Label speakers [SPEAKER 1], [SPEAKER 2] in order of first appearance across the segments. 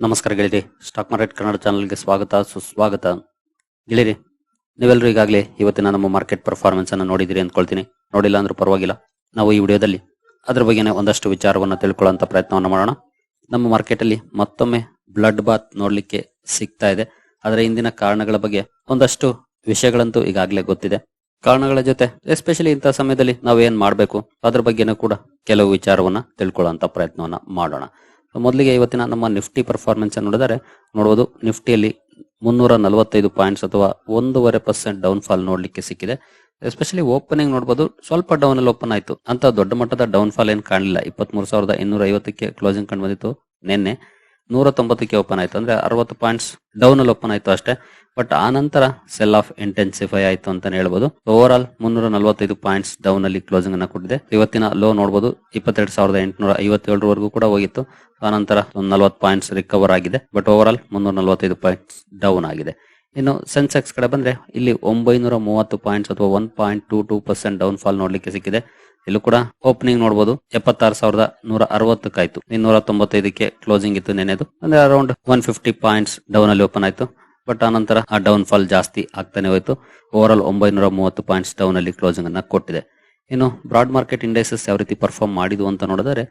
[SPEAKER 1] ನಮಸ್ಕಾರ ಗೆಳೆಯರಿ stock market Kannada ಚಾನಲ್ಗೆ ಸ್ವಾಗತ, ಸುಸ್ವಾಗತ. ಗೆಳೆಯರಿ ನೀವೆಲ್ಲರೂ ಈಗಾಗಲೇ ಇವತ್ತಿನ ನಮ್ಮ ಮಾರ್ಕೆಟ್ ಪರ್ಫಾರ್ಮೆನ್ಸ್ ಅನ್ನು ನೋಡಿದಿರಿ ಅಂದ್ಕೊಳ್ತೀನಿ. ನೋಡಿಲ್ಲ ಅಂದ್ರೂ ಪರವಾಗಿಲ್ಲ. ನಾವು ಈ ವಿಡಿಯೋದಲ್ಲಿ ಅದರ ಬಗ್ಗೆನೇ ಒಂದಷ್ಟು ವಿಚಾರವನ್ನು ತಿಳ್ಕೊಳ್ಳುವಂತ ಪ್ರಯತ್ನವನ್ನು ಮಾಡೋಣ. ನಮ್ಮ ಮಾರ್ಕೆಟಲ್ಲಿ ಮತ್ತೊಮ್ಮೆ ಬ್ಲಡ್ ಬಾತ್ ನೋಡಲಿಕ್ಕೆ ಸಿಗ್ತಾ ಇದೆ. ಅದರ ಹಿಂದಿನ ಕಾರಣಗಳ ಬಗ್ಗೆ ಒಂದಷ್ಟು ವಿಷಯಗಳಂತೂ ಈಗಾಗಲೇ ಗೊತ್ತಿದೆ. ಕಾರಣಗಳ ಜೊತೆ ಎಸ್ಪೆಷಲಿ ಇಂಥ ಸಮಯದಲ್ಲಿ ನಾವು ಏನ್ ಮಾಡಬೇಕು? ಅದ್ರ ಬಗ್ಗೆನೂ ಕೂಡ ಕೆಲವು ವಿಚಾರವನ್ನ ತಿಳ್ಕೊಳ್ಳುವಂತ ಪ್ರಯತ್ನವನ್ನ ಮಾಡೋಣ. ಮೊದಲಿಗೆ ಇವತ್ತಿನ ನಮ್ಮ ನಿಫ್ಟಿ ಪರ್ಫಾರ್ಮೆನ್ಸ್ ನೋಡಿದರೆ ನೋಡಬಹುದು ನಿಫ್ಟಿಯಲ್ಲಿ ಮುನ್ನೂರ ನಲವತ್ತೈದು ಪಾಯಿಂಟ್ಸ್ ಅಥವಾ ಒಂದೂವರೆ ಪರ್ಸೆಂಟ್ ಡೌನ್ ಫಾಲ್ ನೋಡಲಿಕ್ಕೆ ಸಿಕ್ಕಿದೆ. ಎಸ್ಪೆಷಲಿ ಓಪನಿಂಗ್ ನೋಡಬಹುದು ಸ್ವಲ್ಪ ಡೌನ್ ಅಲ್ಲಿ ಓಪನ್ ಆಯಿತು. ಅಂತ ದೊಡ್ಡ ಮಟ್ಟದ ಡೌನ್ ಫಾಲ್ ಏನು ಕಾಣಲಿಲ್ಲ. ಇಪ್ಪತ್ಮೂರು ಸಾವಿರದ ಇನ್ನೂರ ಐವತ್ತಕ್ಕೆ ಕ್ಲೋಸಿಂಗ್ ಕಂಡು ಬಂದಿತ್ತು ನಿನ್ನೆ. ನೂರ ತೊಂಬತ್ತಕ್ಕೆ ಓಪನ್ ಆಯ್ತು. ಅಂದ್ರೆ ಅರವತ್ತು ಪಾಯಿಂಟ್ಸ್ ಡೌನ್ ಅಲ್ಲಿ ಓಪನ್ ಆಯಿತು ಅಷ್ಟೇ. ಬಟ್ ಆ ನಂತರ ಸೆಲ್ ಆಫ್ ಇಂಟೆನ್ಸಿಫೈ ಆಯಿತು ಅಂತಾನೆ ಹೇಳ್ಬೋದು. ಓವರ್ ಆಲ್ ಮುನ್ನೂರ ನಲವತ್ತೈದು ಪಾಯಿಂಟ್ಸ್ ಡೌನ್ ಅಲ್ಲಿ ಕ್ಲೋಸಿಂಗ್ ಅನ್ನ ಕೊಟ್ಟಿದೆ. ಇವತ್ತಿನ ಲೋ ನೋಡಬಹುದು ಇಪ್ಪತ್ತೆರಡು ಸಾವಿರದ ಎಂಟುನೂರ ಐವತ್ತೇಳರವರೆಗೂ ಕೂಡ ಹೋಗಿತ್ತು. ಆನಂತರ ಒಂದು ನಲವತ್ತು ಪಾಯಿಂಟ್ಸ್ ರಿಕವರ್ ಆಗಿದೆ. ಬಟ್ ಓವರ್ ಆಲ್ ಮುನ್ನೂರ ನಲವತ್ತೈದು ಪಾಯಿಂಟ್ಸ್ ಡೌನ್ ಆಗಿದೆ. ಇನ್ನು ಸೆನ್ಸೆಕ್ಸ್ ಕಡೆ ಬಂದ್ರೆ ಇಲ್ಲಿ ಒಂಬೈನೂರ ಮೂವತ್ತು ಪಾಯಿಂಟ್ಸ್ ಅಥವಾ one point two two percent downfall ನೋಡ್ಲಿಕ್ಕೆ ಸಿಕ್ಕಿದೆ. ಇಲ್ಲೂ ಕೂಡ ಓಪನಿಂಗ್ ನೋಡಬಹುದು ಎಪ್ಪತ್ತಾರು ಸಾವಿರದ ನೂರ ಅರವತ್ತಕ್ಕಾಯ್ತು ಇನ್ನೂರ ತೊಂಬತ್ತೈದಕ್ಕೆ ಕ್ಲೋಸಿಂಗ್ ಇತ್ತು ನೆನೆದು ಅಂದ್ರೆ around one fifty points down ಅಲ್ಲಿ ಓಪನ್ ಆಯ್ತು. ಬಟ್ ಆನಂತರ ಆ ಡೌನ್ ಫಾಲ್ ಜಾಸ್ತಿ ಆಗ್ತಾನೆ ಹೋಯ್ತು. ಓವರ್ ಆಲ್ ಒಂಬೈನೂರ ಮೂವತ್ತು ಪಾಯಿಂಟ್ಸ್ ಡೌನ್ ಅಲ್ಲಿ ಕ್ಲೋಸಿಂಗ್ ಅನ್ನ ಕೊಟ್ಟಿದೆ. ಇನ್ನು ಬ್ರಾಡ್ ಮಾರ್ಕೆಟ್ ಇಂಡೆಕ್ಸಸ್ ಯಾವ ರೀತಿ ಪರ್ಫಾರ್ಮ್ ಮಾಡಿದ್ವು ಅಂತ ನೋಡಿದರೆ,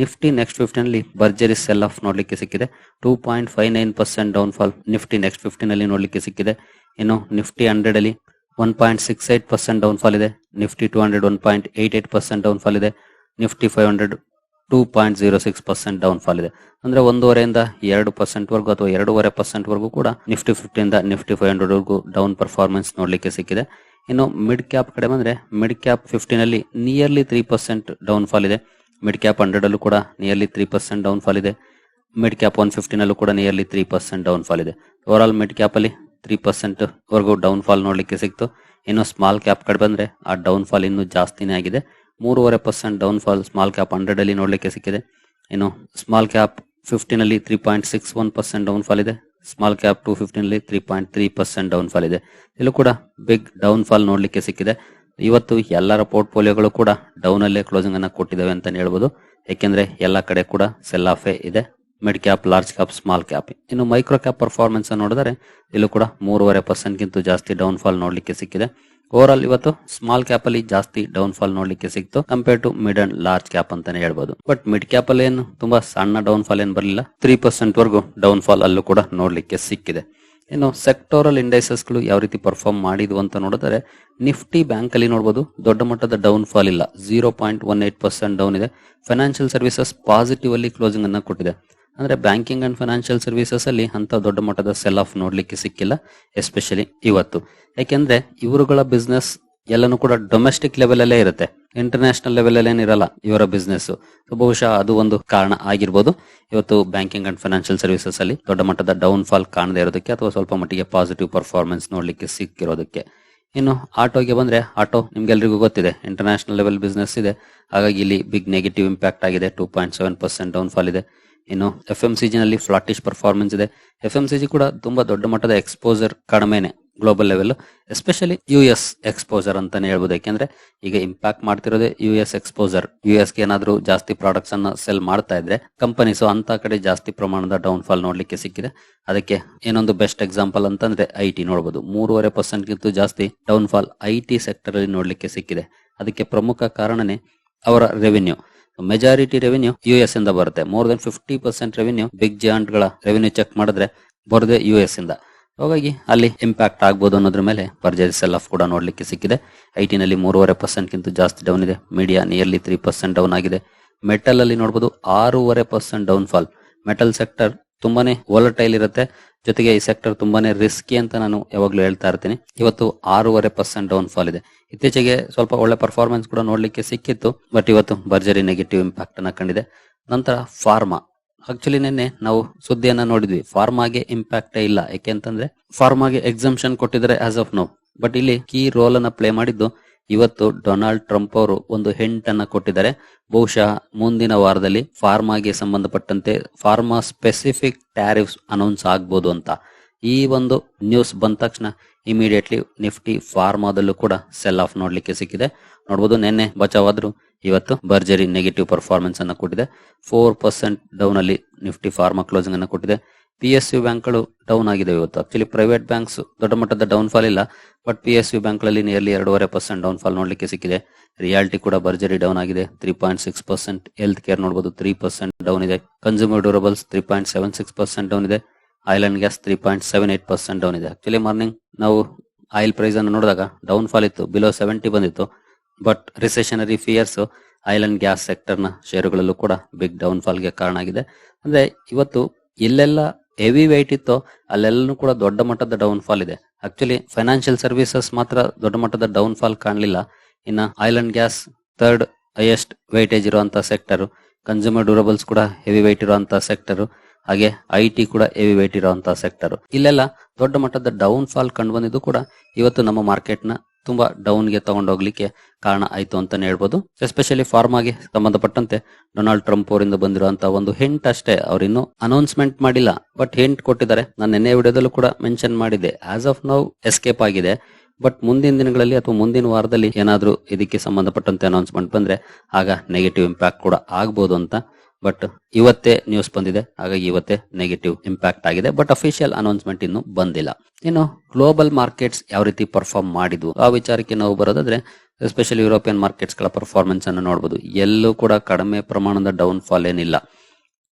[SPEAKER 1] ನಿಫ್ಟಿ ನೆಕ್ಸ್ಟ್ ಫಿಫ್ಟಿನಲ್ಲಿ ಬರ್ಜರಿ ಸೆಲ್ ಆಫ್ ನೋಡ್ಲಿಕ್ಕೆ ಸಿಕ್ಕಿದೆ. Two point five nine percent downfall Nifty next ಫಿಫ್ಟಿನಲ್ಲಿ ನೋಡ್ಲಿಕ್ಕೆ ಸಿಕ್ಕಿದೆ. ಇನ್ನು ನಿಫ್ಟಿ ಹಂಡ್ರೆಡ್ ಅಲ್ಲಿ one point six eight percent downfall ಇದೆ. Nifty two hundred one point eight eight percent downfall ಇದೆ. Nifty five hundred two point zero six percent downfall ಇದೆ. ಅಂದ್ರೆ ಒಂದೂವರೆಯಿಂದ ಎರಡು percent ವರೆಗೂ ಅಥವಾ ಎರಡೂವರೆ ಪರ್ಸೆಂಟ್ ವರೆಗೂ ಕೂಡ ನಿಫ್ಟಿ ಫಿಫ್ಟಿಯಿಂದ ನಿಫ್ಟಿ ಫೈವ್ ಹಂಡ್ರೆಡ್ ವರೆಗೂ ಡೌನ್ ಪರ್ಫಾರ್ಮೆನ್ಸ್ ನೋಡಲಿಕ್ಕೆ ಸಿಕ್ಕಿದೆ. ಇನ್ನು ಮಿಡ್ ಕ್ಯಾಪ್ ಕಡೆ ಬಂದ್ರೆ ಮಿಡ್ ಕ್ಯಾಪ್ ಫಿಫ್ಟಿನಲ್ಲಿ nearly three percent down fall ಇದೆ. ಮಿಡ್ ಕ್ಯಾಪ್ ಹಂಡ್ರೆಡ್ ಅಲ್ಲೂ ಕೂಡ nearly three percent down fall ಇದೆ ಮಿಡ್ ಕ್ಯಾಪ್ ಒನ್ ಫಿಫ್ಟಿನಲ್ಲೂ ಕೂಡ nearly three percent down fall ಇದೆ. ಓವರ್ ಆಲ್ ಮಿಡ್ ಕ್ಯಾಪ್ ಅಲ್ಲಿ ತ್ರೀ ಪರ್ಸೆಂಟ್ ವರೆಗೂ ಡೌನ್ ಫಾಲ್ ನೋಡಲಿಕ್ಕೆ ಸಿಕ್ತು. ಇನ್ನು ಸ್ಮಾಲ್ ಕ್ಯಾಪ್ ಕಡೆ ಬಂದ್ರೆ ಆ ಡೌನ್ ಫಾಲ್ ಇನ್ನೂ ಜಾಸ್ತಿನೇ ಆಗಿದೆ. ಮೂರುವರೆ percent downfall small cap hundred ಅಲ್ಲಿ ನೋಡ್ಲಿಕ್ಕೆ ಸಿಕ್ಕಿದೆ. ಇನ್ನು small cap ಫಿಫ್ಟಿನಲ್ಲಿ three point six one percent downfall ಇದೆ. ಸ್ಮಾಲ್ ಕ್ಯಾಪ್ ಟು ಫಿಫ್ಟೀನ್ ಅಲ್ಲಿ three point three percent downfall ಇದೆ. ಇಲ್ಲೂ ಕೂಡ ಬಿಗ್ ಡೌನ್ ಫಾಲ್ ನೋಡ್ಲಿಕ್ಕೆ ಸಿಕ್ಕಿದೆ. ಇವತ್ತು ಎಲ್ಲರ ಪೋರ್ಟ್ಫೋಲಿಯೋಗಳು ಕೂಡ ಡೌನ್ ಅಲ್ಲೇ ಕ್ಲೋಸಿಂಗ್ ಅನ್ನ ಕೊಟ್ಟಿದ್ದಾವೆ ಅಂತ ಹೇಳ್ಬೋದು. ಯಾಕೆಂದ್ರೆ ಎಲ್ಲ ಕಡೆ ಕೂಡ ಸೆಲ್ ಆಫೇ ಇದೆ. Mid cap large cap small cap ಇನ್ನು ಮೈಕ್ರೋ ಕ್ಯಾಪ್ ಪರ್ಫಾರ್ಮೆನ್ಸ್ ನೋಡಿದರೆ ಇಲ್ಲೂ ಕೂಡ ಮೂರುವರೆ ಪರ್ಸೆಂಟ್ ಗಿಂತ ಜಾಸ್ತಿ ಡೌನ್ ಫಾಲ್ ನೋಡ್ಲಿಕ್ಕೆ ಸಿಕ್ಕಿದೆ. ಓವರ್ ಆಲ್ ಇವತ್ತು ಸ್ಮಾಲ್ ಕ್ಯಾಪ್ ಅಲ್ಲಿ ಜಾಸ್ತಿ ಡೌನ್ ಫಾಲ್ ನೋಡ್ಲಿಕ್ಕೆ ಸಿಕ್ತು. Compare to mid and large cap ಅಂತಾನೆ ಹೇಳ್ಬೋದು. ಬಟ್ ಮಿಡ್ ಕ್ಯಾಪ್ ಅಲ್ಲಿ ಏನು ತುಂಬಾ ಸಣ್ಣ ಡೌನ್ ಫಾಲ್ ಏನು ಬರಲಿಲ್ಲ. ತ್ರೀ ಪರ್ಸೆಂಟ್ ವರೆಗೂ ಡೌನ್ ಫಾಲ್ ಅಲ್ಲೂ ಕೂಡ ನೋಡ್ಲಿಕ್ಕೆ ಸಿಕ್ಕಿದೆ. ಇನ್ನು ಸೆಕ್ಟೋರಲ್ ಇಂಡೈಸಸ್ಗಳು ಯಾವ ರೀತಿ ಪರ್ಫಾರ್ಮ್ ಮಾಡಿದ್ವು ಅಂತ ನೋಡಿದ್ರೆ ನಿಫ್ಟಿ ಬ್ಯಾಂಕ್ ಅಲ್ಲಿ ನೋಡಬಹುದು ದೊಡ್ಡ ಮಟ್ಟದ ಡೌನ್ ಫಾಲ್ ಇಲ್ಲ. Zero point one eight percent down ಇದೆ. ಫೈನಾನ್ಷಿಯಲ್ ಸರ್ವಿಸಸ್ ಪಾಸಿಟಿವ್ ಅಲ್ಲಿ ಕ್ಲೋಸಿಂಗ್ ಅನ್ನ ಕೊಟ್ಟಿದೆ. ಅಂದ್ರೆ ಬ್ಯಾಂಕಿಂಗ್ ಅಂಡ್ ಫೈನಾನ್ಷಿಯಲ್ ಸರ್ವಿಸಸ್ ಅಲ್ಲಿ ಅಂತ ದೊಡ್ಡ ಮಟ್ಟದ ಸೆಲ್ ಆಫ್ ನೋಡ್ಲಿಕ್ಕೆ ಸಿಕ್ಕಿಲ್ಲ ಎಸ್ಪೆಷಲಿ ಇವತ್ತು. ಯಾಕೆಂದ್ರೆ ಇವರುಗಳ ಬಿಸ್ನೆಸ್ ಎಲ್ಲನೂ ಕೂಡ ಡೊಮೆಸ್ಟಿಕ್ ಲೆವೆಲ್ ಅಲ್ಲೇ ಇರುತ್ತೆ. ಇಂಟರ್ನ್ಯಾಷನಲ್ ಲೆವೆಲ್ ಅಲ್ಲಿ ಏನಿರಲ್ಲ ಇವರ ಬಿಸ್ನೆಸ್ ಬಹುಶಃ ಅದು ಒಂದು ಕಾರಣ ಆಗಿರ್ಬೋದು. ಇವತ್ತು ಬ್ಯಾಂಕಿಂಗ್ ಅಂಡ್ ಫೈನಾನ್ಷಿಯಲ್ ಸರ್ವಿಸಸ್ ಅಲ್ಲಿ ದೊಡ್ಡ ಮಟ್ಟದ ಡೌನ್ ಫಾಲ್ ಕಾಣದೇ ಇರೋದಕ್ಕೆ ಅಥವಾ ಸ್ವಲ್ಪ ಮಟ್ಟಿಗೆ ಪಾಸಿಟಿವ್ ಪರ್ಫಾರ್ಮೆನ್ಸ್ ನೋಡ್ಲಿಕ್ಕೆ ಸಿಕ್ಕಿರೋದಕ್ಕೆ. ಇನ್ನು ಆಟೋಗೆ ಬಂದ್ರೆ ಆಟೋ ನಿಮ್ಗೆಲ್ರಿಗೂ ಗೊತ್ತಿದೆ ಇಂಟರ್ನ್ಯಾಷನಲ್ ಲೆವೆಲ್ ಬಿಸ್ನೆಸ್ ಇದೆ. ಹಾಗಾಗಿ ಇಲ್ಲಿ ಬಿಗ್ ನೆಗೆಟಿವ್ ಇಂಪ್ಯಾಕ್ಟ್ ಆಗಿದೆ two point seven percent down fall ಇದೆ. ಇನ್ನು ಎಫ್ ಎಂ ಸಿ ಜಿನಲ್ಲಿ ಫ್ಲಾಟಿಶ್ ಪರ್ಫಾರ್ಮೆನ್ಸ್ ಇದೆ. ಎಫ್ ಎಂ ಸಿ ಜಿ ಕೂಡ ತುಂಬಾ ದೊಡ್ಡ ಮಟ್ಟದ exposure ಕಡಿಮೆನೆ global level especially U S exposure ಅಂತಾನೆ ಹೇಳ್ಬೋದು. ಯಾಕೆಂದ್ರೆ ಈಗ ಇಂಪ್ಯಾಕ್ಟ್ ಮಾಡ್ತಿರೋದೇ ಯು ಎಸ್ ಎಕ್ಸ್ಪೋಜರ್ ಯು ಎಸ್ಗೆ ಏನಾದ್ರೂ ಜಾಸ್ತಿ ಪ್ರಾಡಕ್ಟ್ಸ್ ಅನ್ನ ಸೆಲ್ ಮಾಡ್ತಾ ಇದ್ರೆ ಕಂಪನೀಸ್ ಅಂತ ಕಡೆ ಜಾಸ್ತಿ ಪ್ರಮಾಣದ ಡೌನ್ ಫಾಲ್ ನೋಡ್ಲಿಕ್ಕೆ ಸಿಕ್ಕಿದೆ. ಅದಕ್ಕೆ ಏನೊಂದು ಬೆಸ್ಟ್ ಎಕ್ಸಾಂಪಲ್ ಅಂತಂದ್ರೆ ಐ ಟಿ ನೋಡಬಹುದು ಮೂರುವರೆ ಪರ್ಸೆಂಟ್ ಗಿಂತ ಜಾಸ್ತಿ down fall I T sector ಅಲ್ಲಿ ನೋಡ್ಲಿಕ್ಕೆ ಸಿಕ್ಕಿದೆ. ಅದಕ್ಕೆ ಪ್ರಮುಖ ಕಾರಣನೇ ಅವರ revenue majority revenue U S ಇಂದ ಬರುತ್ತೆ. More than fifty percent revenue big ಜಾಯಿಂಟ್ಗಳ revenue check ಮಾಡಿದ್ರೆ ಬರೋದೇ ಯು ಎಸ್ ಇಂದ. ಹಾಗಾಗಿ ಅಲ್ಲಿ ಇಂಪ್ಯಾಕ್ಟ್ ಆಗ್ಬೋದು ಅನ್ನೋದ್ರ ಮೇಲೆ ಭರ್ಜರಿ ಸೆಲ್ ಆಫ್ ಕೂಡ ನೋಡ್ಲಿಕ್ಕೆ ಸಿಕ್ಕಿದೆ. ಐ ಟಿ ನಲ್ಲಿ ಮೂರುವರೆ ಪರ್ಸೆಂಟ್ ಗಿಂತ ಜಾಸ್ತಿ ಡೌನ್ ಇದೆ. Media nearly three percent down ಆಗಿದೆ. ಮೆಟಲ್ ಅಲ್ಲಿ ನೋಡಬಹುದು ಆರೂವರೆ percent down fall metal sector ತುಂಬಾನೇ ವಾಲಟೈಲ್ ಇರುತ್ತೆ. ಜೊತೆಗೆ ಈ ಸೆಕ್ಟರ್ ತುಂಬಾನೇ ರಿಸ್ಕಿ ಅಂತ ನಾನು ಯಾವಾಗ್ಲೂ ಹೇಳ್ತಾ ಇರ್ತೀನಿ. ಇವತ್ತು ಆರೂವರೆ ಪರ್ಸೆಂಟ್ ಡೌನ್ ಫಾಲ್ ಇದೆ. ಇತ್ತೀಚೆಗೆ ಸ್ವಲ್ಪ ಒಳ್ಳೆ ಪರ್ಫಾರ್ಮೆನ್ಸ್ ಕೂಡ ನೋಡ್ಲಿಕ್ಕೆ ಸಿಕ್ಕಿತ್ತು ಬಟ್ ಇವತ್ತು ಭರ್ಜರಿ ನೆಗೆಟಿವ್ ಇಂಪ್ಯಾಕ್ಟ್ ಅನ್ನ ಕಂಡಿದೆ. ನಂತರ ಫಾರ್ಮಾ ಆಕ್ಚುಲಿ ನಿನ್ನೆ ನಾವು ಸುದ್ದಿಯನ್ನ ನೋಡಿದ್ವಿ. ಫಾರ್ಮಾಗೆ ಇಂಪ್ಯಾಕ್ಟೇ ಇಲ್ಲ. ಯಾಕೆಂತಂದ್ರೆ ಫಾರ್ಮಾಗೆ ಎಕ್ಸಾಮ್ಷನ್ ಕೊಟ್ಟಿದ್ದಾರೆ ಆಸ್ ಆಫ್ ನೋ ಬಟ್ ಇಲ್ಲಿ ಕೀ ರೋಲ್ ಅನ್ನ ಪ್ಲೇ ಮಾಡಿದ್ದು ಇವತ್ತು ಡೊನಾಲ್ಡ್ ಟ್ರಂಪ್ ಅವರು ಒಂದು ಹೆಂಟ್ ಅನ್ನ ಕೊಟ್ಟಿದ್ದಾರೆ. ಬಹುಶಃ ಮುಂದಿನ ವಾರದಲ್ಲಿ ಫಾರ್ಮಾಗೆ ಸಂಬಂಧಪಟ್ಟಂತೆ ಫಾರ್ಮಾ ಸ್ಪೆಸಿಫಿಕ್ ಟ್ಯಾರಿಫ್ಸ್ ಅನೌನ್ಸ್ ಆಗ್ಬೋದು ಅಂತ. ಈ ಒಂದು ನ್ಯೂಸ್ ಬಂದ ತಕ್ಷಣ ಇಮಿಡಿಯೇಟ್ಲಿ ನಿಫ್ಟಿ ಫಾರ್ಮಾದಲ್ಲೂ ಕೂಡ ಸೆಲ್ ಆಫ್ ನೋಡ್ಲಿಕ್ಕೆ ಸಿಕ್ಕಿದೆ. ನೋಡ್ಬೋದು ನಿನ್ನೆ ಬಚಾವಾದ್ರು ಇವತ್ತು ಭರ್ಜರಿ ನೆಗೆಟಿವ್ ಪರ್ಫಾರ್ಮೆನ್ಸ್ ಅನ್ನ ಕೊಟ್ಟಿದೆ. ಫೋರ್ ಪರ್ಸೆಂಟ್ ಡೌನ್ ಅಲ್ಲಿ ನಿಫ್ಟಿ ಫಾರ್ಮಾ ಕ್ಲೋಸಿಂಗ್ ಅನ್ನ ಕೊಟ್ಟಿದೆ. ಪಿ ಎಸ್ ಯು ಬ್ಯಾಂಕ್ಗಳು ಡೌನ್ ಆಗಿದೆ ಇವತ್ತು. ಆಕ್ಚುಲಿ ಪ್ರೈವೇಟ್ ಬ್ಯಾಂಕ್ಸ್ ದೊಡ್ಡ ಮಟ್ಟದ ಡೌನ್ ಫಾಲ್ ಇಲ್ಲ ಬಟ್ ಪಿ ಎಸ್ ಯು ಬ್ಯಾಂಕ್ಗಳಲ್ಲಿ ನಿಯರ್ಲಿ ಎರಡೂವರೆ ಪರ್ಸೆಂಟ್ ಡೌನ್ ಫಾಲ್ ನೋಡಲಿಕ್ಕೆ ಸಿಕ್ಕಿದೆ. ರಿಯಾಲಿಟಿ ಕೂಡ ಭರ್ಜರಿ ಡೌನ್ ಆಗಿದೆ three point six percent health care ನೋಡಬಹುದು ತ್ರೀ ಪರ್ಸೆಂಟ್ ಡೌನ್ ಇದೆ. Consumer durables three point seven six percent down ಇದೆ. Oil and gas three point seven eight percent down ಇದೆ. Actually morning ನಾವು ಆಯಿಲ್ ಪ್ರೈಸ್ ಅನ್ನು ನೋಡಿದಾಗ down fall ಇತ್ತು below seventy ಬಂದಿತ್ತು. But recessionary fears oil and gas ಸೆಕ್ಟರ್ನ ಶೇರುಗಳಲ್ಲೂ ಕೂಡ big down ಫಾಲ್ಗೆ ಕಾರಣ ಆಗಿದೆ. ಅಂದ್ರೆ ಇವತ್ತು ಎಲ್ಲೆಲ್ಲ ಹೆವಿ weight ಇತ್ತು ಅಲ್ಲೆಲ್ಲೂ ಕೂಡ ದೊಡ್ಡ ಮಟ್ಟದ ಡೌನ್ ಫಾಲ್ ಇದೆ. ಆಕ್ಚುಲಿ ಫೈನಾನ್ಷಿಯಲ್ ಸರ್ವಿಸಸ್ ಮಾತ್ರ ದೊಡ್ಡ ಮಟ್ಟದ ಡೌನ್ ಫಾಲ್ ಕಾಣಲಿಲ್ಲ. ಇನ್ನ and gas third highest weightage ಇರುವಂತಹ ಸೆಕ್ಟರ್ ಕನ್ಸ್ಯೂಮರ್ ಡ್ಯೂರಬಲ್ಸ್ ಕೂಡ ಹೆವಿ weight ಇರುವಂತಹ ಸೆಕ್ಟರ್ ಹಾಗೆ ಐ ಟಿ ಕೂಡ ಹೆವಿ weight ಇರುವಂತಹ ಸೆಕ್ಟರ್ ಇಲ್ಲೆಲ್ಲ ದೊಡ್ಡ ಮಟ್ಟದ ಡೌನ್ ಫಾಲ್ ಕಂಡು ಬಂದಿದ್ದು ಕೂಡ ಇವತ್ತು ನಮ್ಮ ಮಾರ್ಕೆಟ್ನ ತುಂಬಾ ಡೌನ್ಗೆ ತಗೊಂಡೋಗ್ಲಿಕ್ಕೆ ಕಾರಣ ಆಯ್ತು ಅಂತಾನೆ ಹೇಳ್ಬೋದು. ಎಸ್ಪೆಷಲಿ ಆಗಿ ಸಂಬಂಧಪಟ್ಟಂತೆ ಡೊನಾಲ್ಡ್ ಟ್ರಂಪ್ ಅವರಿಂದ ಬಂದಿರುವಂತ ಒಂದು ಹಿಂಟ್ ಅಷ್ಟೇ ಅವರಿನ್ನು ಅನೌನ್ಸ್ಮೆಂಟ್ ಮಾಡಿಲ್ಲ. ಬಟ್ ಹಿಂಟ್ ಕೊಟ್ಟಿದ್ದಾರೆ. ನಾನು ನಿನ್ನೆ ವಿಡಿಯೋದಲ್ಲೂ ಕೂಡ ಮೆನ್ಷನ್ ಮಾಡಿದೆ ಆಸ್ ಆಫ್ ನೌ ಎಸ್ಕೇಪ್ ಆಗಿದೆ. ಬಟ್ ಮುಂದಿನ ದಿನಗಳಲ್ಲಿ ಅಥವಾ ಮುಂದಿನ ವಾರದಲ್ಲಿ ಏನಾದರೂ ಇದಕ್ಕೆ ಸಂಬಂಧಪಟ್ಟಂತೆ ಅನೌನ್ಸ್ಮೆಂಟ್ ಬಂದ್ರೆ ಆಗ ನೆಗೆಟಿವ್ ಇಂಪ್ಯಾಕ್ಟ್ ಕೂಡ ಆಗ್ಬೋದು ಅಂತ ಬಟ್ ಇವತ್ತೇ ನ್ಯೂಸ್ ಬಂದಿದೆ. ಹಾಗಾಗಿ ಇವತ್ತೇ ನೆಗೆಟಿವ್ ಇಂಪ್ಯಾಕ್ಟ್ ಆಗಿದೆ. ಬಟ್ ಅಫಿಷಿಯಲ್ ಅನೌನ್ಸ್ಮೆಂಟ್ ಇನ್ನು ಬಂದಿಲ್ಲ. ಇನ್ನು ಗ್ಲೋಬಲ್ ಮಾರ್ಕೆಟ್ಸ್ ಯಾವ ರೀತಿ ಪರ್ಫಾರ್ಮ್ ಮಾಡಿದ್ವು? ಆ ವಿಚಾರಕ್ಕೆ ನಾವು ಬರೋದಾದ್ರೆ ಎಸ್ಪೆಷಲಿ ಯುರೋಪಿಯನ್ ಮಾರ್ಕೆಟ್ಸ್ಗಳ ಪರ್ಫಾರ್ಮೆನ್ಸ್ ಅನ್ನು ನೋಡಬಹುದು ಎಲ್ಲೂ ಕೂಡ ಕಡಿಮೆ ಪ್ರಮಾಣದ ಡೌನ್ ಫಾಲ್ ಏನಿಲ್ಲ.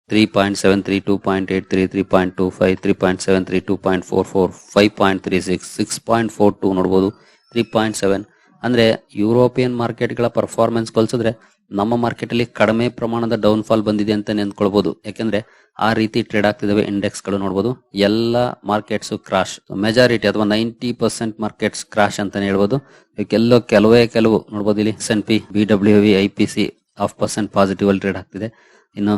[SPEAKER 1] Three point seven three two point eight three three point two five three point seven three two point four four five point three six six point four two ನೋಡಬಹುದು three point seven ಅಂದ್ರೆ European ಮಾರ್ಕೆಟ್ಗಳ performance ಹೋಲಿಸಿದ್ರೆ ನಮ್ಮ market ಅಲ್ಲಿ ಕಡಿಮೆ ಪ್ರಮಾಣದ down fall ಬಂದಿದೆ ಅಂತ ನೆನ್ಕೊಳ್ಬಹುದು ಯಾಕಂದ್ರೆ ಆ ರೀತಿ ಟ್ರೇಡ್ ಆಗ್ತಿದಾವೆ ಇಂಡೆಕ್ಸ್ಗಳು ನೋಡಬಹುದು ಎಲ್ಲ ಮಾರ್ಕೆಟ್ಸ್ ಕ್ರಾಶ್ ಮೆಜಾರಿಟಿ ಅಥವಾ ನೈಂಟಿ ಪರ್ಸೆಂಟ್ ಮಾರ್ಕೆಟ್ಸ್ ಕ್ರಾಶ್ ಅಂತಾನೆ ಹೇಳ್ಬೋದು. ಎಲ್ಲೋ ಕೆಲವೇ ಕೆಲವು ನೋಡಬಹುದು ಇಲ್ಲಿ S N P B W V I P C half percent positive ಅಲ್ಲಿ ಟ್ರೇಡ್ ಆಗ್ತಿದೆ. ಇನ್ನು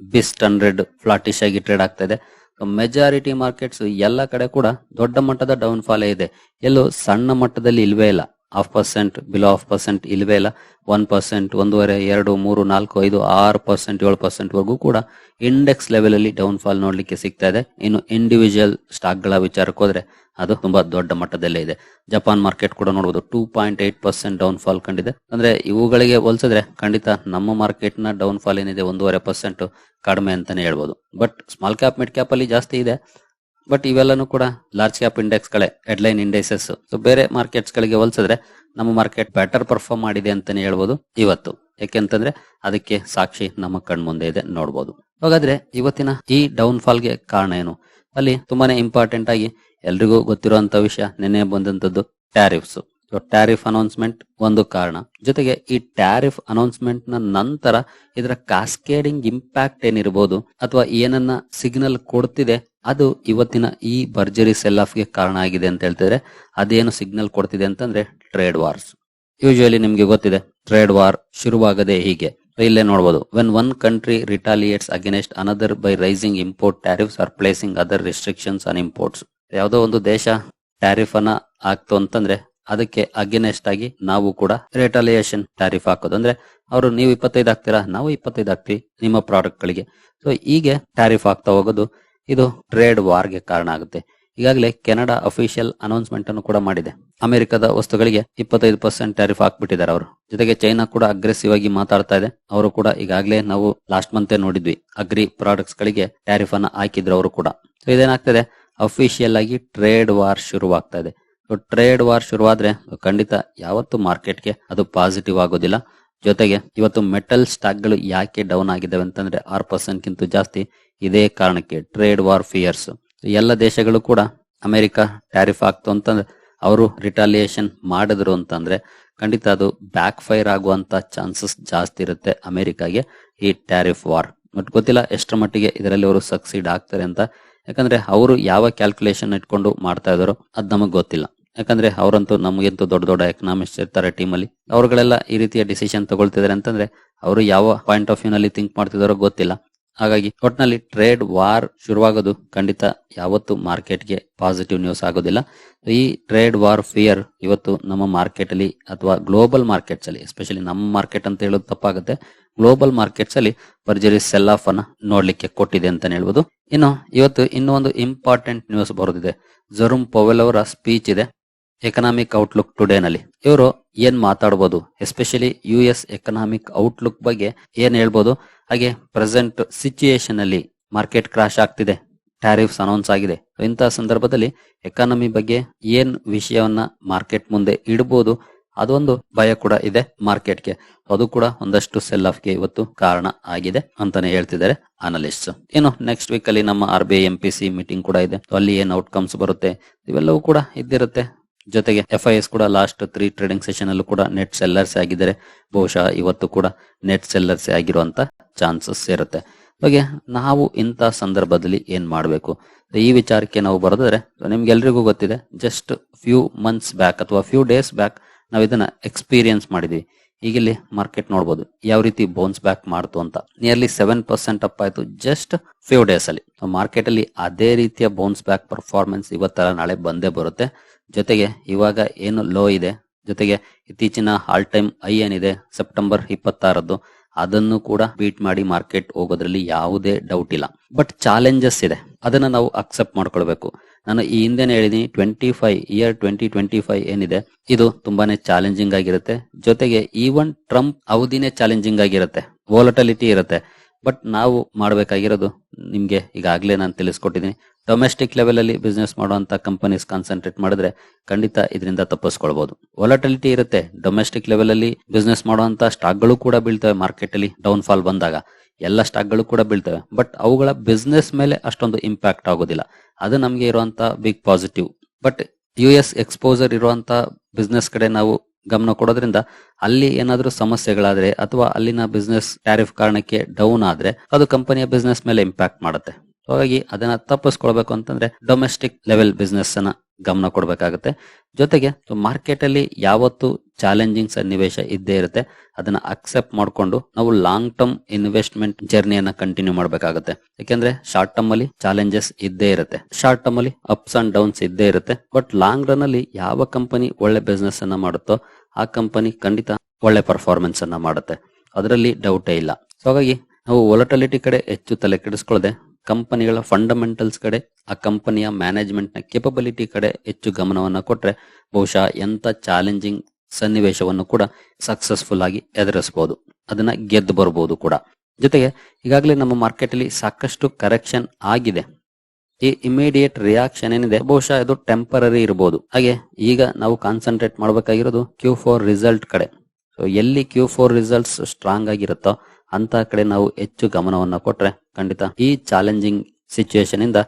[SPEAKER 1] ಬಿಸ್ಟ್ ಹಂಡ್ರೆಡ್ ಫ್ಲಾಟಿಶ್ ಆಗಿ ಟ್ರೇಡ್ ಆಗ್ತಾ ಇದೆ. ಮೆಜಾರಿಟಿ ಮಾರ್ಕೆಟ್ಸ್ ಎಲ್ಲ ಕಡೆ ಕೂಡ ದೊಡ್ಡ ಮಟ್ಟದ ಡೌನ್ ಫಾಲ್ ಇದೆ. ಎಲ್ಲೂ ಸಣ್ಣ ಮಟ್ಟದಲ್ಲಿ ಇಲ್ವೇ ಇಲ್ಲ. Half percent below half percent ಇಲ್ಲವೇ ಇಲ್ಲ. ಒನ್ ಪರ್ಸೆಂಟ್ ಒಂದೂವರೆ, ಎರಡು, ಮೂರು, ನಾಲ್ಕು, ಐದು, ಆರು ಪರ್ಸೆಂಟ್ ಏಳು ಪರ್ಸೆಂಟ್ ವರೆಗೂ ಕೂಡ ಇಂಡೆಕ್ಸ್ ಲೆವೆಲ್ ಅಲ್ಲಿ ಡೌನ್ ಫಾಲ್ ನೋಡ್ಲಿಕ್ಕೆ ಸಿಗ್ತಾ ಇದೆ. ಇನ್ನು ಇಂಡಿವಿಜುವಲ್ ಸ್ಟಾಕ್ಗಳ ವಿಚಾರಕ್ಕೆ ಹೋದ್ರೆ ಅದು ತುಂಬಾ ದೊಡ್ಡ ಮಟ್ಟದಲ್ಲೇ ಇದೆ. ಜಪಾನ್ ಮಾರ್ಕೆಟ್ ಕೂಡ ನೋಡಬಹುದು two point eight percent downfall ಕಂಡಿದೆ. ಅಂದ್ರೆ ಇವುಗಳಿಗೆ ಹೋಲಿಸಿದ್ರೆ ಖಂಡಿತ ನಮ್ಮ ಮಾರ್ಕೆಟ್ನ ಡೌನ್ ಫಾಲ್ ಏನಿದೆ ಒಂದೂವರೆ ಪರ್ಸೆಂಟ್ ಕಡಿಮೆ ಅಂತಾನೆ ಹೇಳ್ಬೋದು. But small cap mid cap ಅಲ್ಲಿ ಜಾಸ್ತಿ ಇದೆ. ಬಟ್ ಇವೆಲ್ಲನೂ ಕೂಡ ಲಾರ್ಜ್ ಕ್ಯಾಪ್ ಇಂಡೆಕ್ಸ್ ಗಳೇ ಹೆಡ್ಲೈನ್ ಇಂಡೆಕ್ಸಸ್ ಸೊ ಬೇರೆ ಮಾರ್ಕೆಟ್ಸ್ ಗಳಿಗೆ ಹೋಲಿಸಿದ್ರೆ ನಮ್ಮ ಮಾರ್ಕೆಟ್ ಬೆಟರ್ ಪರ್ಫಾರ್ಮ್ ಮಾಡಿದೆ ಅಂತಾನೆ ಹೇಳ್ಬೋದು ಇವತ್ತು. ಯಾಕೆಂತಂದ್ರೆ ಅದಕ್ಕೆ ಸಾಕ್ಷಿ ನಮ್ಮ ಕಣ್ಮುಂದೆ ಇದೆ, ನೋಡ್ಬೋದು. ಹಾಗಾದ್ರೆ ಇವತ್ತಿನ ಈ ಡೌನ್ ಫಾಲ್ಗೆ ಕಾರಣ ಏನು? ಅಲ್ಲಿ ತುಂಬಾನೇ ಇಂಪಾರ್ಟೆಂಟ್ ಆಗಿ ಎಲ್ರಿಗೂ ಗೊತ್ತಿರುವಂತ ವಿಷಯ, ನಿನ್ನೆ ಬಂದಂತದ್ದು ಟ್ಯಾರಿಫ್ಸ್ ಟ್ಯಾರಿಫ್ ಅನೌನ್ಸ್ಮೆಂಟ್ ಒಂದು ಕಾರಣ. ಜೊತೆಗೆ ಈ ಟ್ಯಾರಿಫ್ ಅನೌನ್ಸ್ಮೆಂಟ್ನ ನಂತರ ಇದರ ಕಾಸ್ಕೇಡಿಂಗ್ ಇಂಪ್ಯಾಕ್ಟ್ ಏನಿರಬಹುದು ಅಥವಾ ಏನನ್ನ ಸಿಗ್ನಲ್ ಕೊಡ್ತಿದೆ, ಅದು ಇವತ್ತಿನ ಈ ಭರ್ಜರಿ ಸೆಲ್ ಆಫ್ಗೆ ಕಾರಣ ಆಗಿದೆ ಅಂತ ಹೇಳ್ತಿದ್ರೆ, ಅದೇನು ಸಿಗ್ನಲ್ ಕೊಡ್ತಿದೆ ಅಂತಂದ್ರೆ ಟ್ರೇಡ್ ವಾರ್ಸ್ ಯೂಶುವಲಿ ನಿಮ್ಗೆ ಗೊತ್ತಿದೆ ಟ್ರೇಡ್ ವಾರ್ ಶುರುವಾಗದೆ ಹೀಗೆ. ಇಲ್ಲೇ ನೋಡಬಹುದು when one country retaliates against another by raising import tariffs or placing other restrictions on imports ಯಾವುದೋ ಒಂದು ದೇಶ ಟ್ಯಾರಿಫ್ ಅನ್ನ ಆಗ್ತು ಅಂತಂದ್ರೆ ಅದಕ್ಕೆ ಅಗೇನೆಸ್ಟ್ ಆಗಿ ನಾವು ಕೂಡ ರೇಟಲಿಯೇಷನ್ ಟ್ಯಾರಿಫ್ ಹಾಕೋದು. ಅಂದ್ರೆ ಅವರು ನೀವು ಇಪ್ಪತ್ತೈದು ಹಾಕ್ತೀರಾ, ನಾವು ಇಪ್ಪತ್ತೈದು ಹಾಕ್ತೀವಿ ನಿಮ್ಮ ಪ್ರಾಡಕ್ಟ್ ಗಳಿಗೆ. ಸೊ ಹೀಗೆ ಟ್ಯಾರಿಫ್ ಆಗ್ತಾ ಹೋಗೋದು, ಇದು ಟ್ರೇಡ್ ವಾರ್ಗೆ ಕಾರಣ ಆಗುತ್ತೆ. ಈಗಾಗಲೇ ಕೆನಡಾ ಅಫಿಷಿಯಲ್ ಅನೌನ್ಸ್ಮೆಂಟ್ ಅನ್ನು ಕೂಡ ಮಾಡಿದೆ. ಅಮೆರಿಕದ ವಸ್ತುಗಳಿಗೆ ಇಪ್ಪತ್ತೈದು ಪರ್ಸೆಂಟ್ ಟ್ಯಾರಿಫ್ ಹಾಕ್ಬಿಟ್ಟಿದ್ದಾರೆ ಅವರು. ಜೊತೆಗೆ ಚೈನಾ ಕೂಡ ಅಗ್ರೆಸಿವ್ ಆಗಿ ಮಾತಾಡ್ತಾ ಇದೆ. ಅವರು ಕೂಡ ಈಗಾಗಲೇ ನಾವು ಲಾಸ್ಟ್ ಮಂತ್ ನೋಡಿದ್ವಿ ಅಗ್ರಿ ಪ್ರಾಡಕ್ಟ್ಸ್ ಗಳಿಗೆ ಟ್ಯಾರಿಫ್ ಅನ್ನ ಹಾಕಿದ್ರು ಅವರು ಕೂಡ. ಸೊ ಇದೇನಾಗ್ತದೆ? ಅಫಿಷಿಯಲ್ ಆಗಿ ಟ್ರೇಡ್ ವಾರ್ ಶುರುವಾಗ್ತಾ ಇದೆ. ಟ್ರೇಡ್ ವಾರ್ ಶುರುವಾದ್ರೆ, ಖಂಡಿತ ಯಾವತ್ತು ಮಾರ್ಕೆಟ್ಗೆ ಅದು ಪಾಸಿಟಿವ್ ಆಗೋದಿಲ್ಲ. ಜೊತೆಗೆ ಇವತ್ತು ಮೆಟಲ್ ಸ್ಟಾಕ್ಗಳು ಯಾಕೆ ಡೌನ್ ಆಗಿದ್ದಾವೆ ಅಂತಂದ್ರೆ ಆರ್ ಪರ್ಸೆಂಟ್ ಗಿಂತ ಜಾಸ್ತಿ ಇದೇ ಕಾರಣಕ್ಕೆ ಟ್ರೇಡ್ ವಾರ್ ಫಿಯರ್ಸ್ ಎಲ್ಲ ದೇಶಗಳು ಕೂಡ ಅಮೆರಿಕ ಟ್ಯಾರಿಫ್ ಆಗ್ತು ಅಂತಂದ್ರೆ ಅವರು ರಿಟಾಲಿಯೇಷನ್ ಮಾಡಿದ್ರು ಅಂತಂದ್ರೆ ಖಂಡಿತ ಅದು ಬ್ಯಾಕ್ ಫೈರ್ ಆಗುವಂತ ಚಾನ್ಸಸ್ ಜಾಸ್ತಿ ಇರುತ್ತೆ ಅಮೆರಿಕಾಗೆ ಈ ಟ್ಯಾರಿಫ್ ವಾರ್ ಬಟ್ ಗೊತ್ತಿಲ್ಲ ಎಷ್ಟರ ಮಟ್ಟಿಗೆ ಇದರಲ್ಲಿ ಅವರು ಸಕ್ಸೀಡ್ ಆಗ್ತಾರೆ ಅಂತ. ಯಾಕಂದ್ರೆ ಅವರು ಯಾವ ಕ್ಯಾಲ್ಕುಲೇಷನ್ ಇಟ್ಕೊಂಡು ಮಾಡ್ತಾ ಇದಾರೋ ಅದು ನಮಗೆ ಗೊತ್ತಿಲ್ಲ. ಯಾಕಂದ್ರೆ ಅವರಂತೂ ನಮಗಂತೂ ದೊಡ್ಡ ದೊಡ್ಡ ಎಕನಾಮಿಸ್ಟ್ ಇರ್ತಾರೆ ಟೀಮಲ್ಲಿ ಅವ್ರುಗಳೆಲ್ಲ ಈ ರೀತಿಯ ಡಿಸಿಷನ್ ತಗೊಳ್ತಿದ್ದಾರೆ ಅಂತಂದ್ರೆ ಅವರು ಯಾವ ಪಾಯಿಂಟ್ ಆಫ್ ವ್ಯೂ ನಲ್ಲಿ ಥಿಂಕ್ ಮಾಡ್ತಿದಾರೋ ಗೊತ್ತಿಲ್ಲ. ಹಾಗಾಗಿ ಒಟ್ನಲ್ಲಿ ಟ್ರೇಡ್ ವಾರ್ ಶುರುವಾಗೋದು ಖಂಡಿತ ಯಾವತ್ತು ಮಾರ್ಕೆಟ್ಗೆ ಪಾಸಿಟಿವ್ ನ್ಯೂಸ್ ಆಗೋದಿಲ್ಲ. ಈ ಟ್ರೇಡ್ ವಾರ್ ಫಿಯರ್ ಇವತ್ತು ನಮ್ಮ ಮಾರ್ಕೆಟ್ ಅಲ್ಲಿ ಅಥವಾ ಗ್ಲೋಬಲ್ ಮಾರ್ಕೆಟ್ಸ್ ಅಲ್ಲಿ ಎಸ್ಪೆಷಲಿ ನಮ್ಮ ಮಾರ್ಕೆಟ್ ಅಂತ ಹೇಳೋದು ತಪ್ಪಾಗುತ್ತೆ. ಗ್ಲೋಬಲ್ ಮಾರ್ಕೆಟ್ಸ್ ಅಲ್ಲಿ ಭರ್ಜರಿ ಸೆಲ್ ಆಫ್ ಅನ್ನ ನೋಡ್ಲಿಕ್ಕೆ ಕೊಟ್ಟಿದೆ ಅಂತ ಹೇಳ್ಬೋದು. ಇನ್ನು, ಇವತ್ತು ಇನ್ನೂ ಒಂದು ಇಂಪಾರ್ಟೆಂಟ್ ನ್ಯೂಸ್ ಬರೋದಿದೆ. ಜರುಮ್ ಪೊವೆಲ್ ಅವರ ಸ್ಪೀಚ್ ಇದೆ. ಎಕನಾಮಿಕ್ ಔಟ್ಲುಕ್ ಟುಡೇನಲ್ಲಿ ಇವರು ಏನ್ ಮಾತಾಡಬಹುದು especially U S economic outlook ಬಗ್ಗೆ ಏನ್ ಹೇಳ್ಬೋದು? ಹಾಗೆ ಪ್ರೆಸೆಂಟ್ ಸಿಚುಯೇಷನ್ ಅಲ್ಲಿ ಮಾರ್ಕೆಟ್ ಕ್ರಾಶ್ ಆಗ್ತಿದೆ. ಟ್ಯಾರಿಫ್ಸ್ ಅನೌನ್ಸ್ ಆಗಿದೆ. ಇಂತಹ ಸಂದರ್ಭದಲ್ಲಿ ಎಕಾನಮಿ ಬಗ್ಗೆ ಏನ್ ವಿಷಯವನ್ನ ಮಾರ್ಕೆಟ್ ಮುಂದೆ ಇಡಬಹುದು ಅದೊಂದು ಭಯ ಕೂಡ ಇದೆ ಮಾರ್ಕೆಟ್ಗೆ ಅದು ಕೂಡ ಒಂದಷ್ಟು ಸೆಲ್ ಆಫ್ಗೆ ಇವತ್ತು ಕಾರಣ ಆಗಿದೆ ಅಂತಾನೆ ಹೇಳ್ತಿದ್ದಾರೆ ಅನಲಿಸ್ಟ್ ಏನು ನೆಕ್ಸ್ಟ್ ವೀಕ್ ಅಲ್ಲಿ ನಮ್ಮ R B I M P C meeting ಕೂಡ ಇದೆ. ಅಲ್ಲಿ ಏನ್ ಔಟ್ಕಮ್ಸ್ ಬರುತ್ತೆ? ಇವೆಲ್ಲವೂ ಕೂಡ ಇದ್ದಿರುತ್ತೆ. ಜೊತೆಗೆ ಎಫ್ ಐ ಎಸ್ ಕೂಡ ಲಾಸ್ಟ್ ತ್ರೀ ಟ್ರೇಡಿಂಗ್ ಸೆಷನ್ ಅಲ್ಲೂ ಕೂಡ ನೆಟ್ ಸೆಲ್ಲರ್ಸ್ ಆಗಿದ್ದಾರೆ. ಬಹುಶಃ ಇವತ್ತು ಕೂಡ ನೆಟ್ ಸೆಲ್ಲರ್ಸ್ ಆಗಿರುವಂತ ಚಾನ್ಸಸ್ ಇರುತ್ತೆ. ಹಾಗೆ ನಾವು ಇಂಥ ಸಂದರ್ಭದಲ್ಲಿ ಏನ್ ಮಾಡಬೇಕು? ಈ ವಿಚಾರಕ್ಕೆ ನಾವು ಬರೆದ್ರೆ ನಿಮ್ಗೆಲ್ರಿಗೂ ಗೊತ್ತಿದೆ ಜಸ್ಟ್ ಫ್ಯೂ ಮಂತ್ಸ್ ಬ್ಯಾಕ್ ಅಥವಾ ಫ್ಯೂ ಡೇಸ್ ಬ್ಯಾಕ್ ನಾವು ಇದನ್ನ ಎಕ್ಸ್ಪೀರಿಯನ್ಸ್ ಮಾಡಿದ್ವಿ. ಈಗಿಲ್ಲಿ ಮಾರ್ಕೆಟ್ ನೋಡ್ಬೋದು, ಯಾವ ರೀತಿ ಬೌನ್ಸ್ ಬ್ಯಾಕ್ ಮಾಡ್ತು ಅಂತ. ನಿಯರ್ಲಿ ಸೆವೆನ್ ಪರ್ಸೆಂಟ್ ಅಪ್ ಆಯ್ತು ಜಸ್ಟ್ ಫ್ಯೂ ಡೇಸ್ ಅಲ್ಲಿ. ಮಾರ್ಕೆಟ್ ಅಲ್ಲಿ ಅದೇ ರೀತಿಯ ಬೌನ್ಸ್ ಬ್ಯಾಕ್ ಪರ್ಫಾರ್ಮೆನ್ಸ್ ಇವತ್ತರ ನಾಳೆ ಬಂದೇ ಬರುತ್ತೆ. ಜೊತೆಗೆ ಇವಾಗ ಏನು ಲೋ ಇದೆ. ಜೊತೆಗೆ ಇತ್ತೀಚಿನ ಆಲ್ ಟೈಮ್ ಐ ಏನಿದೆ ಸೆಪ್ಟೆಂಬರ್ ಇಪ್ಪತ್ತಾರದ್ದು, ಅದನ್ನು ಕೂಡ ಬೀಟ್ ಮಾಡಿ ಮಾರ್ಕೆಟ್ ಹೋಗೋದ್ರಲ್ಲಿ ಯಾವುದೇ ಡೌಟ್ ಇಲ್ಲ. ಬಟ್ ಚಾಲೆಂಜಸ್ ಇದೆ. ಅದನ್ನ ನಾವು ಅಕ್ಸೆಪ್ಟ್ ಮಾಡ್ಕೊಳ್ಬೇಕು. ನಾನು ಈ ಹಿಂದೆನೆ ಹೇಳಿದೀನಿ twenty five year twenty twenty five ಏನಿದೆ, ಇದು ತುಂಬಾನೇ ಚಾಲೆಂಜಿಂಗ್ ಆಗಿರುತ್ತೆ. ಜೊತೆಗೆ ಈವನ್ ಟ್ರಂಪ್ ಅವಧಿನೇ ಚಾಲೆಂಜಿಂಗ್ ಆಗಿರುತ್ತೆ. ವೋಲಟಲಿಟಿ ಇರುತ್ತೆ. ಬಟ್ ನಾವು ಮಾಡಬೇಕಾಗಿರೋದು ನಿಮಗೆ ಈಗಾಗಲೇ ನಾನು ತಿಳಿಸ್ಕೊಟ್ಟಿದ್ದೀನಿ. ಡೊಮೆಸ್ಟಿಕ್ ಲೆವೆಲಲ್ಲಿ ಬಿಸ್ನೆಸ್ ಮಾಡುವಂಥ ಕಂಪನೀಸ್ ಕಾನ್ಸಂಟ್ರೇಟ್ ಮಾಡಿದ್ರೆ ಖಂಡಿತ ಇದರಿಂದ ತಪ್ಪಿಸ್ಕೊಳ್ಬಹುದು ವಾಲಟಿಲಿಟಿ ಇರುತ್ತೆ. ಡೊಮೆಸ್ಟಿಕ್ ಲೆವೆಲಲ್ಲಿ ಬಿಸ್ನೆಸ್ ಮಾಡುವಂಥ ಸ್ಟಾಕ್ಗಳು ಕೂಡ ಬೀಳ್ತವೆ ಮಾರ್ಕೆಟಲ್ಲಿ ಡೌನ್ ಫಾಲ್ ಬಂದಾಗ. ಎಲ್ಲ ಸ್ಟಾಕ್ಗಳು ಕೂಡ ಬೀಳ್ತವೆ. ಬಟ್ ಅವುಗಳ ಬಿಸ್ನೆಸ್ ಮೇಲೆ ಅಷ್ಟೊಂದು ಇಂಪ್ಯಾಕ್ಟ್ ಆಗೋದಿಲ್ಲ. ಅದು ನಮಗೆ ಇರುವಂಥ big positive but U S exposure ಇರುವಂಥ ಬಿಸ್ನೆಸ್ ಕಡೆ ನಾವು ಗಮನ ಕೊಡೋದ್ರಿಂದ ಅಲ್ಲಿ ಏನಾದರೂ ಸಮಸ್ಯೆಗಳಾದ್ರೆ ಅಥವಾ ಅಲ್ಲಿನ ಬಿಸ್ನೆಸ್ ಟ್ಯಾರಿಫ್ ಕಾರಣಕ್ಕೆ ಡೌನ್ ಆದ್ರೆ ಅದು ಕಂಪನಿಯ ಬಿಸ್ನೆಸ್ ಮೇಲೆ ಇಂಪ್ಯಾಕ್ಟ್ ಮಾಡುತ್ತೆ. ಹಾಗಾಗಿ ಅದನ್ನ ತಪ್ಪಿಸ್ಕೊಳ್ಬೇಕು ಅಂತಂದ್ರೆ ಡೊಮೆಸ್ಟಿಕ್ ಲೆವೆಲ್ ಬಿಸ್ನೆಸ್ ಅನ್ನ ಗಮನ ಕೊಡಬೇಕಾಗುತ್ತೆ. ಜೊತೆಗೆ ಮಾರ್ಕೆಟ್ ಅಲ್ಲಿ ಯಾವತ್ತು ಚಾಲೆಂಜಿಂಗ್ ಸನ್ನಿವೇಶ ಇದ್ದೇ ಇರುತ್ತೆ. ಅದನ್ನ ಅಕ್ಸೆಪ್ಟ್ ಮಾಡ್ಕೊಂಡು ನಾವು ಲಾಂಗ್ ಟರ್ಮ್ ಇನ್ವೆಸ್ಟ್ಮೆಂಟ್ ಜರ್ನಿಯನ್ನ ಕಂಟಿನ್ಯೂ ಮಾಡಬೇಕಾಗುತ್ತೆ. ಯಾಕೆಂದ್ರೆ ಶಾರ್ಟ್ ಟರ್ಮ್ ಅಲ್ಲಿ ಚಾಲೆಂಜಸ್ ಇದ್ದೇ ಇರುತ್ತೆ. ಶಾರ್ಟ್ ಟರ್ಮ್ ಅಲ್ಲಿ ಅಪ್ಸ್ ಅಂಡ್ ಡೌನ್ಸ್ ಇದ್ದೇ ಇರುತ್ತೆ. ಬಟ್ ಲಾಂಗ್ ರನ್ ಅಲ್ಲಿ ಯಾವ ಕಂಪನಿ ಒಳ್ಳೆ ಬಿಸ್ನೆಸ್ ಅನ್ನ ಮಾಡುತ್ತೋ ಆ ಕಂಪನಿ ಖಂಡಿತ ಒಳ್ಳೆ ಪರ್ಫಾರ್ಮೆನ್ಸ್ ಅನ್ನ ಮಾಡುತ್ತೆ. ಅದರಲ್ಲಿ ಡೌಟೇ ಇಲ್ಲ. ಸೊ ಹಾಗಾಗಿ ನಾವು ವೊಲಟಲಿಟಿ ಕಡೆ ಹೆಚ್ಚು ತಲೆ ಕೆಡಿಸ್ಕೊಳ್ಳದೆ ಕಂಪನಿಗಳ ಫಂಡಮೆಂಟಲ್ಸ್ ಕಡೆ, ಆ ಕಂಪನಿಯ ಮ್ಯಾನೇಜ್ಮೆಂಟ್ನ ಕೆಪಬಿಲಿಟಿ ಕಡೆ ಹೆಚ್ಚು ಗಮನವನ್ನ ಕೊಟ್ರೆ, ಬಹುಶಃ ಎಂತ ಚಾಲೆಂಜಿಂಗ್ ಸನ್ನಿವೇಶವನ್ನು ಕೂಡ ಸಕ್ಸಸ್ಫುಲ್ ಆಗಿ ಎದುರಿಸಬಹುದು ಅದನ್ನ ಗೆದ್ದು ಬರಬಹುದು ಕೂಡ. ಜೊತೆಗೆ, ಈಗಾಗಲೇ ನಮ್ಮ ಮಾರ್ಕೆಟ್ ಅಲ್ಲಿ ಸಾಕಷ್ಟು ಕರೆಕ್ಷನ್ ಆಗಿದೆ. ಈ ಇಮಿಡಿಯೇಟ್ ರಿಯಾಕ್ಷನ್ ಏನಿದೆ, ಬಹುಶಃ ಇದು ಟೆಂಪರರಿ ಇರಬಹುದು ಹಾಗೆ ಈಗ ನಾವು ಕಾನ್ಸಂಟ್ರೇಟ್ ಮಾಡಬೇಕಾಗಿರೋದು ಕ್ಯೂ ಫೋರ್ ರಿಸಲ್ಟ್ ಕಡೆ. ಸೊ ಎಲ್ಲಿ ಕ್ಯೂ ಫೋರ್ ರಿಸಲ್ಟ್ಸ್ ಸ್ಟ್ರಾಂಗ್ ಆಗಿರುತ್ತೋ ಅಂತ ಕಡೆ ನಾವು ಹೆಚ್ಚು ಗಮನವನ್ನ ಕೊಟ್ರೆ ಖಂಡಿತ ಈ ಚಾಲೆಂಜಿಂಗ್ ಸಿಚುಯೇಷನ್ ಇಂದ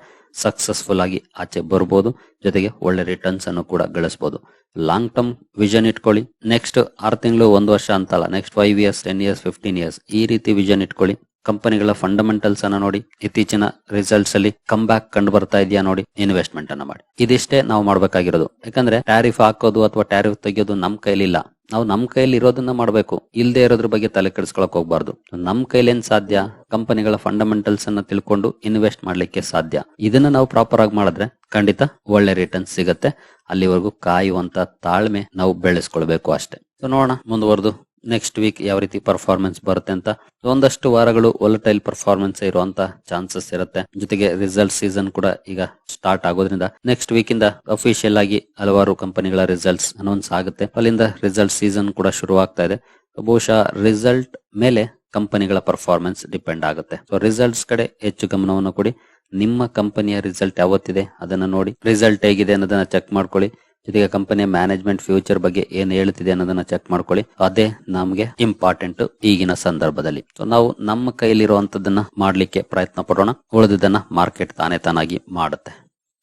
[SPEAKER 1] ಸಕ್ಸಸ್ಫುಲ್ ಆಗಿ ಆಚೆ ಬರ್ಬೋದು, ಜೊತೆಗೆ ಒಳ್ಳೆ ರಿಟರ್ನ್ಸ್ ಅನ್ನು ಕೂಡ ಗಳಿಸಬಹುದು ಲಾಂಗ್ ಟರ್ಮ್ ವಿಷನ್ ಇಟ್ಕೊಳ್ಳಿ. ನೆಕ್ಸ್ಟ್ ಆರು ತಿಂಗಳು, ಒಂದು ವರ್ಷ ಅಂತಲ್ಲ next five years ten years fifteen years ಈ ರೀತಿ ವಿಷನ್ ಇಟ್ಕೊಳ್ಳಿ. ಕಂಪನಿಗಳ ಫಂಡಮೆಂಟಲ್ಸ್ ಅನ್ನ ನೋಡಿ, ಇತ್ತೀಚಿನ ರಿಸಲ್ಟ್ಸ್ ಅಲ್ಲಿ ಕಮ್ ಬ್ಯಾಕ್ ಕಂಡು ಬರ್ತಾ ಇದೆಯಾ ನೋಡಿ ಇನ್ವೆಸ್ಟ್ಮೆಂಟ್ ಅನ್ನ ಮಾಡಿ. ಇದಿಷ್ಟೇ ನಾವು ಮಾಡಬೇಕಾಗಿರೋದು. ಯಾಕಂದ್ರೆ ಟ್ಯಾರಿಫ್ ಹಾಕೋದು ಅಥವಾ ಟ್ಯಾರಿಫ್ ತೆಗೆಯೋದು ನಮ್ ಕೈಲಿಲ್ಲ. ನಾವು ನಮ್ ಕೈಲಿ ಇರೋದನ್ನ ಮಾಡಬೇಕು. ಇಲ್ಲದೆ ಇರೋದ್ರ ಬಗ್ಗೆ ತಲೆ ಕೆಡಿಸ್ಕೊಳಕ್ ಹೋಗ್ಬಾರ್ದು. ನಮ್ಮ ಕೈಲೇನ್ ಸಾಧ್ಯ? ಕಂಪನಿಗಳ ಫಂಡಮೆಂಟಲ್ಸ್ ಅನ್ನ ತಿಳ್ಕೊಂಡು ಇನ್ವೆಸ್ಟ್ ಮಾಡ್ಲಿಕ್ಕೆ ಸಾಧ್ಯ. ಇದನ್ನ ನಾವು ಪ್ರಾಪರ್ ಆಗಿ ಮಾಡಿದ್ರೆ ಖಂಡಿತ ಒಳ್ಳೆ ರಿಟರ್ನ್ ಸಿಗತ್ತೆ. ಅಲ್ಲಿವರೆಗೂ ಕಾಯುವಂತ ತಾಳ್ಮೆ ನಾವು ಬೆಳೆಸ್ಕೊಳ್ಬೇಕು ಅಷ್ಟೇ. ನೋಡೋಣ, ಮುಂದುವರೆದು. ನೆಕ್ಸ್ಟ್ ವೀಕ್ ಯಾವ ರೀತಿ ಪರ್ಫಾರ್ಮೆನ್ಸ್ ಬರುತ್ತೆ ಅಂತ. ಒಂದಷ್ಟು ವಾರಗಳು ಒಲಟೈಲ್ ಪರ್ಫಾರ್ಮೆನ್ಸ್ ಇರುವಂತ ಚಾನ್ಸಸ್ ಇರುತ್ತೆ. ಜೊತೆಗೆ ರಿಸಲ್ಟ್ ಸೀಸನ್ ಕೂಡ ಈಗ ಸ್ಟಾರ್ಟ್ ಆಗೋದ್ರಿಂದ ನೆಕ್ಸ್ಟ್ ವೀಕ್ ಇಂದ ಅಫಿಷಿಯಲ್ ಆಗಿ ಹಲವಾರು ಕಂಪನಿಗಳ ರಿಸಲ್ಟ್ಸ್ ಅನೌನ್ಸ್ ಆಗುತ್ತೆ. ಅಲ್ಲಿಂದ ರಿಸಲ್ಟ್ ಸೀಸನ್ ಕೂಡ ಶುರು ಆಗ್ತಾ ಇದೆ ಬಹುಶಃ ರಿಸಲ್ಟ್ ಮೇಲೆ ಕಂಪನಿಗಳ ಪರ್ಫಾರ್ಮೆನ್ಸ್ ಡಿಪೆಂಡ್ ಆಗುತ್ತೆ. ಸೊ ರಿಸಲ್ಟ್ಸ್ ಕಡೆ ಹೆಚ್ಚು ಗಮನವನ್ನು ಕೊಡಿ. ನಿಮ್ಮ ಕಂಪನಿಯ ರಿಸಲ್ಟ್ ಯಾವತ್ತಿದೆ ಅದನ್ನ ನೋಡಿ. ರಿಸಲ್ಟ್ ಹೇಗಿದೆ ಅನ್ನೋದನ್ನ ಚೆಕ್ ಮಾಡ್ಕೊಳ್ಳಿ. ಜೊತೆಗೆ ಕಂಪನಿಯ ಮ್ಯಾನೇಜ್ಮೆಂಟ್ ಫ್ಯೂಚರ್ ಬಗ್ಗೆ ಏನ್ ಹೇಳ್ತಿದೆ ಅನ್ನೋದನ್ನ ಚೆಕ್ ಮಾಡ್ಕೊಳ್ಳಿ. ಅದೇ ನಮ್ಗೆ ಇಂಪಾರ್ಟೆಂಟ್ ಈಗಿನ ಸಂದರ್ಭದಲ್ಲಿ. ಸೊ ನಾವು ನಮ್ಮ ಕೈಲಿರುವಂತದನ್ನ ಮಾಡ್ಲಿಕ್ಕೆ ಪ್ರಯತ್ನ ಪಡೋಣ. ಉಳಿದಿದ್ದನ್ನ ಮಾರ್ಕೆಟ್ ತಾನೇ ತಾನಾಗಿ ಮಾಡುತ್ತೆ.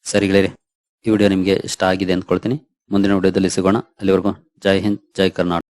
[SPEAKER 1] ಸರಿ ಗೆಳೆಯರೆ, ಈ ವಿಡಿಯೋ ನಿಮ್ಗೆ ಇಷ್ಟ ಆಗಿದೆ ಅಂದ್ಕೊಳ್ತೀನಿ. ಮುಂದಿನ ವಿಡಿಯೋದಲ್ಲಿ ಸಿಗೋಣ. ಅಲ್ಲಿವರೆಗೂ ಜೈ ಹಿಂದ್, ಜೈ ಕರ್ನಾಟಕ.